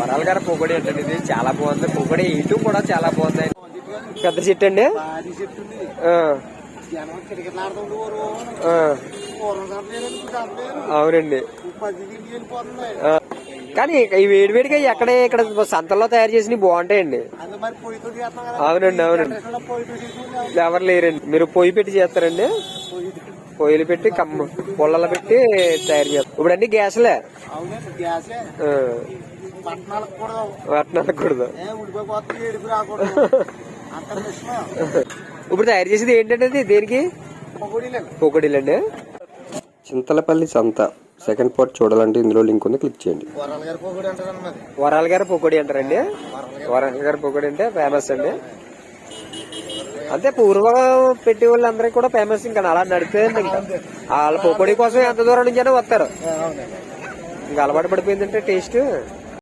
వరాల గారి పొగడి అంటే ఇది. చాలా బాగుంది. పొగడి ఇటు కూడా చాలా బాగుంది. పెద్ద చెట్టు అండి. అవునండి. కానీ ఈ వేడివేడిగా ఎక్కడే ఇక్కడ సంతల్లో తయారు చేసినవి బాగుంటాయండి. అవునండి అవునండి. చేసి ఎవరు లేరండి. మీరు పొయ్యి పెట్టి చేస్తారండి. పొయ్యిలు పెట్టి కమ్మ పుల్లలు పెట్టి తయారు చేస్తారు. ఇప్పుడు అన్ని గ్యాస్లే పట్టణాలకు ఇప్పుడు తయారు చేసేది ఏంటంటే దేనికి? పొగుడిలేదు పొగడిలండి చింతలపల్లి సంత. సెకండ్ పార్ట్ చూడాలంటే ఇందులో లింక్ ఉంది క్లిక్ చేయండి. వరాల గారి పొగుడి అంటారండి. వరాల గారి పొగడి అంటే ఫేమస్ అండి. అంతే పూర్వం పెట్టి వాళ్ళందరికీ కూడా ఫేమస్ ఇంకా అలా నడిపే ఇంకా. వాళ్ళ పొగడి కోసం ఎంత దూరం నుంచైనా వస్తారు. అవునండి. ఇంకా అలవాటు పడిపోయిందంటే టేస్ట్